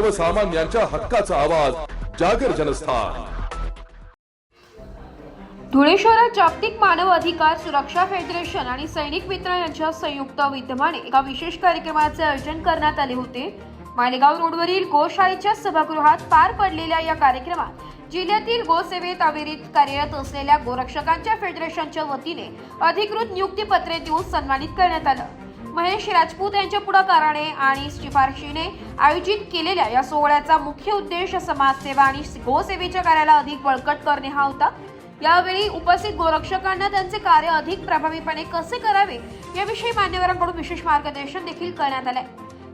सर्वसामान्यांच्या हक्काचा आवाज जागर जनस्थान. धुळे शहरात जागतिक मानव अधिकार सुरक्षा फेडरेशन आणि सैनिक मित्र यांच्या संयुक्त विद्यमाने एका विशेष कार्यक्रमाचे आयोजन करण्यात आले होते. मालेगाव रोडवरील गोशाळेच्या सभागृहात पार पडलेल्या या कार्यक्रमात जिल्ह्यातील गोसेवेत अविरित कार्यरत असलेल्या गोरक्षकांच्या फेडरेशनच्या वतीने अधिकृत नियुक्तीपत्रे देऊन सन्मानित करण्यात आलं. महेश राजपूत यांच्या पुढाकाराने आणि शिफारशीने आयोजित केलेल्या या सोहळ्याचा मुख्य उद्देश समाजसेवा आणि गोसेवेच्या कार्याला अधिक बळकट करणे हा होता. यावेळी उपस्थित गोरक्षकांना त्यांचे कार्य अधिक प्रभावीपणे कसे करावे याविषयी मान्यवरांकडून विशेष मार्गदर्शन देखील करण्यात आले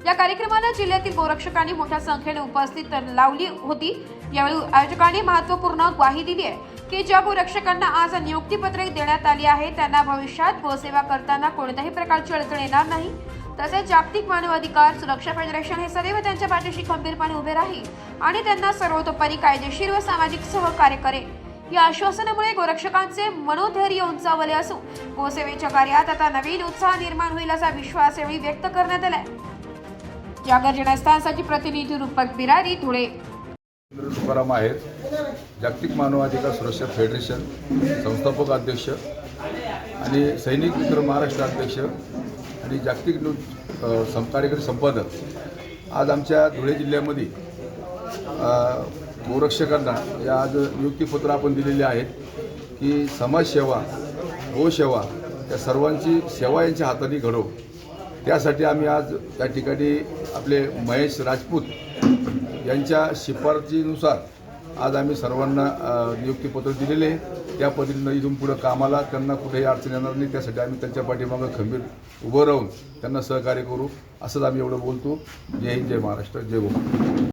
या कार्यक्रमाला जिल्ह्यातील गोरक्षकांनी मोठ्या संख्येने उपस्थित लावली होती. यावेळी आयोजकांनी महत्त्वपूर्ण ग्वाही दिली आहे. की ज्या गोरक्षकांना आज नियुक्तीपत्रे देण्यात आली आहे त्यांना भविष्यात गोसेवा करताना कोणत्याही प्रकारची अडचण येणार नाही. तसेच जागतिक मानवाधिकार सुरक्षा फेडरेशन हे सदैव त्यांच्या पाठीशी खंबीरपणे उभे राहील आणि त्यांना सर्वतोपरी कायदेशीर व सामाजिक सहकार्य करेल. या आश्वासनामुळे गोरक्षकांचे मनोधैर्य उंचावले असून गोसेवेच्या कार्यात आता नवीन उत्साह निर्माण होईल असा विश्वास यावेळी व्यक्त करण्यात आलाय. जागर जनस्थानसाठी प्रतिनिधी रूपक बिरारी धुळे. तुकाराम आहेत. जागतिक मानवाधिकार सुरक्षा फेडरेशन संस्थापक अध्यक्ष आणि सैनिक मित्र महाराष्ट्र अध्यक्ष आणि जागतिक न्यूज सं कार्यकारी संपादक. आज आमच्या धुळे जिल्ह्यामध्ये गोरक्षकांना या आज नियुक्तीपत्र आपण दिलेले आहेत की समाजसेवा गोसेवा या सर्वांची सेवा यांच्या हाताने घडव त्यासाठी आम्ही आज त्या ठिकाणी आपले महेश राजपूत यांच्या शिफारशीनुसार आज आम्ही सर्वांना नियुक्तीपत्र दिलेले आहे. त्या पद्धतीनं इथून पुढं कामाला त्यांना कुठेही अडचण येणार नाही. त्यासाठी आम्ही त्यांच्या पाठीमागं खंबीर उभं राहून त्यांना सहकार्य करू. असंच आम्ही एवढं बोलतो. जय हिंद जय महाराष्ट्र जय गोवा.